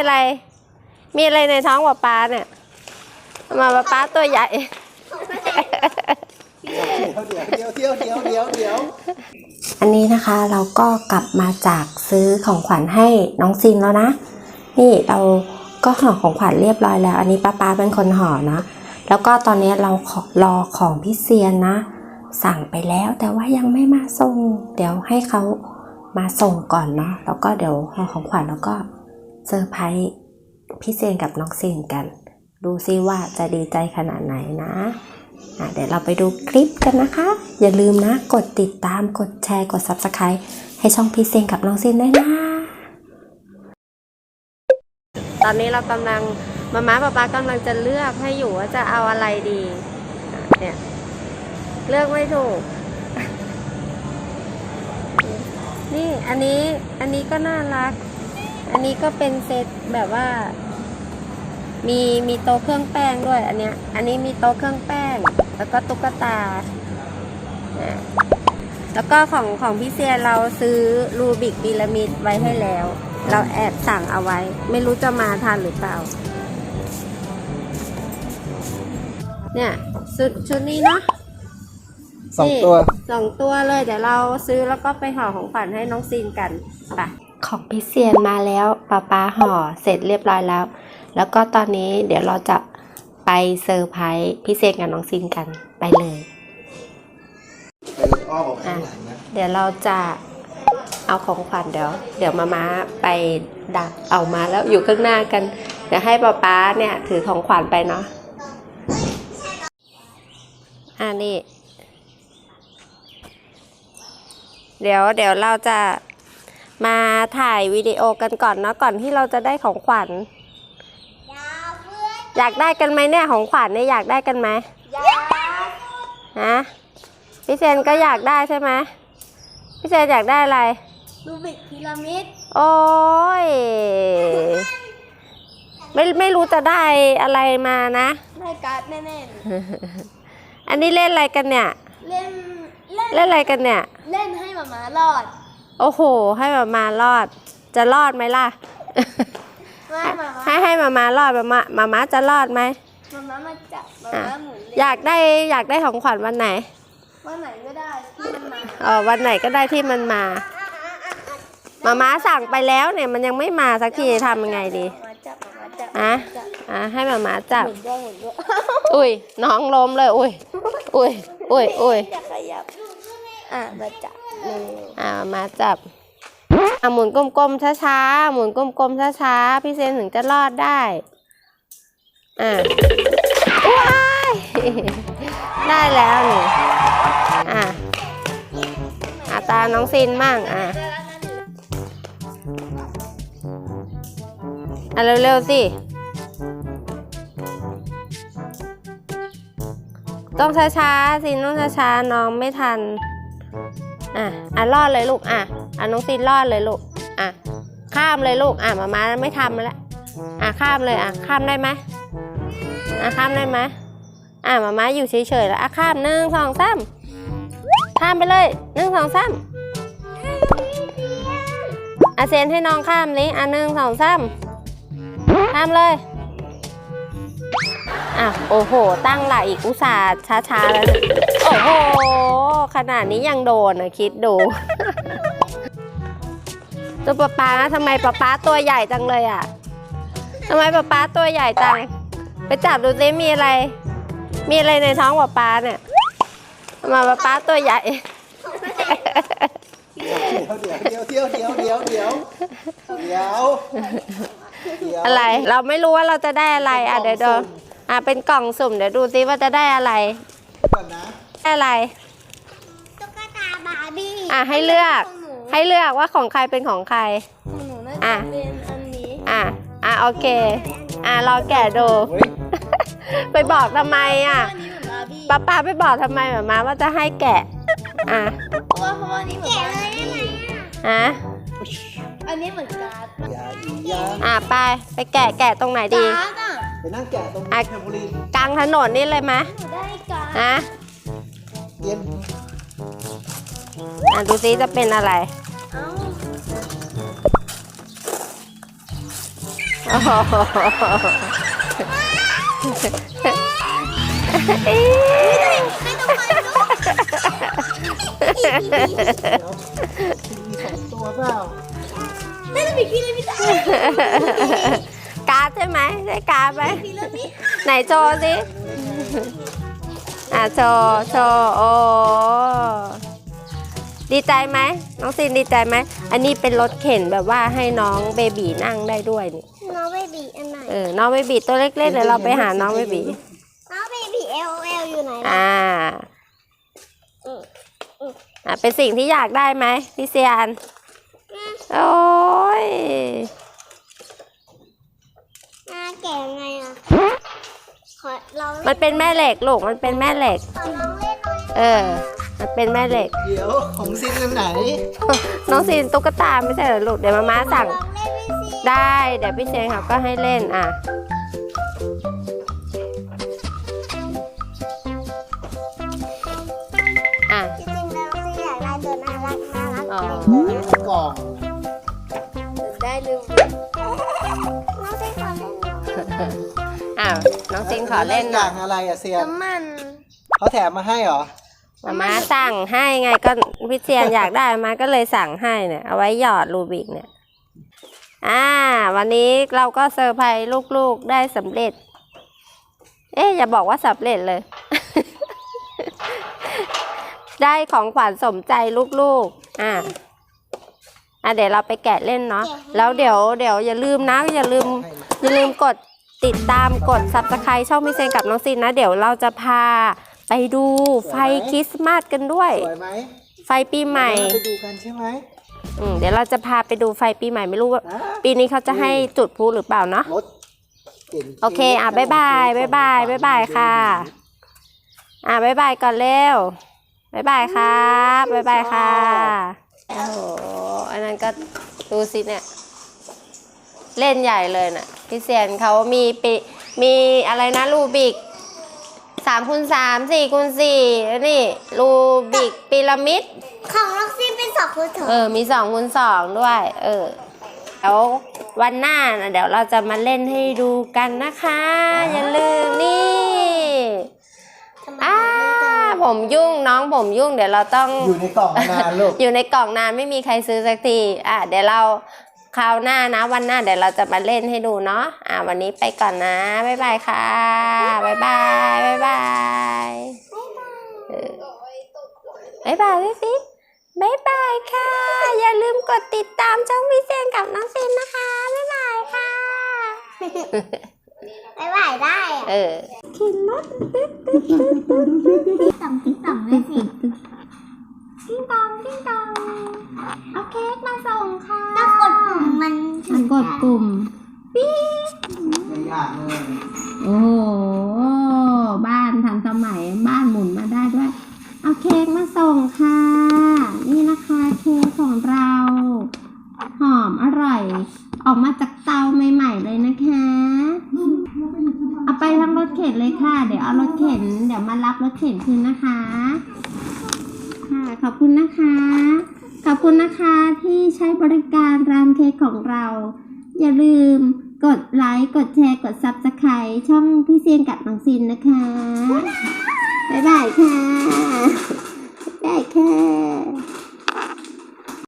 อะไร มีอะไรในท้องป๊าป๊าเนี่ยมาป๊าป๊าตัวใหญ่ เดี๋ยวเดี๋ยวเดี๋ยวเดี๋ยวเดี๋ยวเดี๋ยวอันนี้นะคะเราก็กลับมาจากซื้อของขวัญให้น้องซินแล้วนะ นี่เราก็ห่อของขวัญเรียบร้อยแล้ว อันนี้ป้าป้าเป็นคนห่อนะแล้วก็ตอนนี้เราขอรอของพี่เซียนนะ สั่งไปแล้วแต่ว่ายังไม่มาส่ง เดี๋ยวให้เขามาส่งก่อนเนาะแล้วก็เดี๋ยวห่อของขวัญแล้วก็ เซอร์ไพรส์พี่เซียนกับน้องเซนกัน ดูซิว่าจะดีใจขนาดไหนนะะเดี๋ยวเราไปดูคลิปกันนะคะ อย่าลืมนะ กดติดตามกดแชร์กด Subscribe ให้ช่องพี่เซียนกับน้องเซินด้วยนะ ตอนนี้เรากำลังมาม่าป๊าป๊ากำลังจะเลือกให้อยู่ว่าจะเอาอะไรดีเนี่ยเลือกไม่ถูก นี่อันนี้อันนี้ก็น่ารัก อันนี้ก็เป็นเซตแบบว่า มีมีโต๊ะเครื่องแป้งด้วย อันเนี้ย อันนี้มีโต๊ะเครื่องแป้ง แล้วก็ตุ๊กตาอะแล้วก็ของของพี่เซียเราซื้อรูบิกพีระมิดไว้ให้แล้ว เราแอบสั่งเอาไว้ ไม่รู้จะมาทันหรือเปล่า เนี่ยชุดชุดนี้เนาะสองตัว สองตัวเลย เดี๋ยวเราซื้อแล้วก็ไปห่อของขวัญให้น้องซีนกันไป ของพี่เซียนมาแล้วป้าป้าห่อเสร็จเรียบร้อยแล้ว แล้วก็ตอนนี้เดี๋ยวเราจะไปเซอร์ไพรส์พี่เซียนกับน้องซีนกันไปเลยไปอ้อมออกข้างหลังนะเดี๋ยวเราจะเอาของขวัญเดี๋ยว เดี๋ยวมาม้าไปดักเอามาแล้วอยู่ข้างหน้ากัน เดี๋ยวให้ป้าป้าเนี่ยถือของขวัญไปเนาะอ่านี่ เดี๋ยวเดี๋ยวเราจะมา ถ่ายวิดีโอกันก่อนเนาะก่อนที่เราจะได้ของขวัญ อยากได้กันไหมเนี่ยของขวัญเนี่ยอยากได้กันไหมฮะพี่เซนก็อยากได้ใช่ไหมพี่เซนอยากได้อะไรรูบิกพีระมิดโอ้ยไม่ไม่รู้จะได้อะไรมานะได้การ์ดแน่อันนี้เล่นอะไรกันเนี่ยๆเล่นเล่นเล่นอะไรกันเนี่ย เล่นให้หมามารอด โอ้โห ให้มามารอด จะรอดไหมล่ะ ไม่หมามาให้ให้มามารอดมามามามาจะรอดไหมหมามามาจับหมาอะมาหมุนเล่นอยากได้อยากได้ของขวัญวันไหนวันไหนก็ได้ที่มันมาเออวันไหนก็ได้ที่มันมา มาม้าสั่งไปแล้วเนี่ยมันยังไม่มาสักทีทำยังไงดีหมาจับหมามาจับอะ จับอะให้มาม้าจับ หมุนด้วยหมุนด้วยอุ้ยน้องล้มเลย อุ้ยอุ้ยอุ้ยอุ้ย จะขยับ อะมาจับเลย อ่ามาจับอะหมุนกลมๆช้าๆหมุนกลมๆช้าๆพี่เซนถึงจะรอดได้อ่าว้ายได้แล้วนี่อะอะตาน้องซินมั่งอะอะเร็วๆสิต้องช้าๆสิต้องช้าๆน้องไม่ทัน อะอะรอดเลยลูกอะอะน้องซีนรอดเลยลูกอะข้ามเลยลูกอะมามาไม่ทำแล้วอะข้ามเลยอะข้ามได้ไหมอะข้ามได้ไหมอะมามาอยู่เฉยๆแล้วอะข้ามหนึ่งสองสามข้ามไปเลยหนึ่งสองสามอะเซนให้น้องข้ามนี้อะหนึ่งสองสามข้ามเลยอะโอ้โห ตั้งหลักอีกอุตส่าห์ช้าๆแล้วโอ้โห ขนาดนี้ยังโดนนะคิดดู ตัวปลาป๊าทำไมปลาป๊าตัวใหญ่จังเลยอะทำไมปลาป๊าตัวใหญ่จัง ไปจับดูซิมีอะไร มีอะไรในท้องปลาป๊าเนี่ยมาปลาป๊าตัวใหญ่ เดี๋ยวเดี๋ยวเดี๋ยวเดี๋ยวเดี๋ยวเดี๋ยวเดี๋ยวอะไร เราไม่รู้ว่าเราจะได้อะไร อะเดี๋ยวดูอะเป็นกล่องสุ่มเดี๋ยวดูซิว่าจะได้อะไรก่อนนะได้อะไร อะให้เลือก ของหนูให้เลือกว่าของใครเป็นของใคร ของหนูน่าอะ จะเป็นอันนี้อะ อะโอเค อะรอแกะดู เฮ้ยไปบอกทำไมอะอันนี้เหมือนบาร์บี้ป้าป้าไปบอกทำไมหมามาว่าจะให้แกะ อะเพราะว่าเพราะว่านี่เหมือนบาร์บี้ฮะอันนี้เหมือนการ์ดอย่าอีกอย่าอะไป ไปแกะแกะตรงไหนดี การ์ดอะไปนั่งแกะตรงอะแทมโพลีนกลางถนนนี่เลยไหมหนูได้การ์ดฮะเย็น อะดูซิจะเป็นอะไรเอ้าโอ้โหอี๋ไม่ต้องมาลูกเดี๋ยวมีสองตัวเปล่าไม่ต้องมีพี่เลยพี่ตาการ์ดใช่ไหมใช่การ์ดไหมพี่เลยพี่ไหนโชว์สิอะโชว์โชว์โอ้ ดีใจไหมน้องซินดีใจไหมอันนี้เป็นรถเข็นแบบว่าให้น้องเบบีนั่งได้ด้วยนี่น้องเบบีอันไหนเออน้องเบบีตัวเล็กๆเดี๋ยวเราไปหาน้องเบบีน้องเบบีเอลเอลอยู่ไหนล่ะอ่าอะเป็นสิ่งที่อยากได้ไหมพี่เซียนโอ้ยอ่าแก่ไงอะขอลองมันเป็นแม่เหล็กลูกมันเป็นแม่เหล็กขอลองเล่นหน่อยเออ มันเป็นแม่เหล็ก เดี๋ยวของซินอันไหน น้องซีนตุ๊กตาไม่ใช่เหรอลูกเดี๋ยวมาม่าสั่ง ลองเล่นพี่ซีได้ เดี๋ยวพี่เซียนเขาก็ให้เล่นอะ อะ จริงๆแล้วซีอยากได้ตัวน่ารักน่ารักอ๋อ กล่องได้ลืมน้องซีขอเล่นหน่อยอ้าว น้องซีนขอเล่นหอน่อย ย่างอะไรอะเซียนน้ำมันเขาแถมมาให้เหรอ มาม่าสั่งให้ไงก็พี่เซียนอยากได้มาก็เลยสั่งให้เนี่ย เอาไว้หยอดรูบิกเนี่ย อ่า วันนี้เราก็เซอร์ไพรส์ลูกๆได้สำเร็จ เอ๊ะอย่าบอกว่าสำเร็จเลย ได้ของขวัญสมใจลูกๆ อ่าอะเดี๋ยวเราไปแกะเล่นเนาะแล้วเดี๋ยวเดี๋ยวอย่าลืมนะอย่าลืมอย่าลืมกดติดตามกด subscribe ช่องมิเซนกับน้องซินนะ เดี๋ยวเราจะพา ไปดูไฟคริสต์มาสกันด้วย สวยไหมไฟปีใหม่ เราไปดูกันใช่ไหม อืมเดี๋ยวเราจะพาไปดูไฟปีใหม่ไม่รู้ว่านะปีนี้เขาจะให้จุดพลุหรือเปล่าเนาะ รถเก่งโอเคอะบ๊ายบายบ๊ายบายบ๊ายบายค่ะ อะบ๊ายบายก่อนเร็วบ๊ายบายครับบ๊ายบายค่ะโอ้โหอันนั้นก็ดูสิเนี่ย เล่นใหญ่เลยน่ะพี่เซียนเขามีปีมีอะไรนะรูบิก สามคูณสามสี่คูณสี่แล้วนี่รูบิกพีระมิด ของล็อกซี่เป็นสองคูณสองเออ มีสองคูณสองด้วย เออแล้ววันหน้านะเดี๋ยวเราจะมาเล่นให้ดูกันนะคะ อย่าลืมนี่อ่าผมยุ่งน้องผมยุ่งเดี๋ยวเราต้องอยู่ในกล่องมานานลูกอยู่ในกล่องนานไม่มีใครซื้อสักทีอะเดี๋ยวเราคราวหน้านะวันหน้าเดี๋ยวเราจะมาเล่นให้ดูเนาะอะวันนี้ไปก่อนนะบ๊ายบายค่ะบ๊ายบายบ๊าย บ๊ายบายพี่ฟิบ๊ายบายค่ะ อย่าลืมกดติดตามช่องพี่เซนกับน้องเซนนะคะ บ๊ายบายค่ะไม่ไหวได้อะเออติ๊กต่ำติ๊กต่ำเลยสิติ๊ง ค้กมาส่งค่ะ นี่นะคะเค้กของเรา หอมอร่อย ออกมาจากเตาใหม่ ๆ เลยนะคะ เอาไปทั้งรถเข็นเลยค่ะ เดี๋ยวเอารถเข็น เดี๋ยวมารับรถเข็นคืนนะคะ ค่ะ ขอบคุณนะคะ ขอบคุณนะคะที่ใช้บริการร้านเค้กของเรา อย่าลืมกดไลค์ กดแชร์ กด Subscribe ช่องพี่เซียนกับน้องซินนะคะ บ๊ายบายค่ะ I can.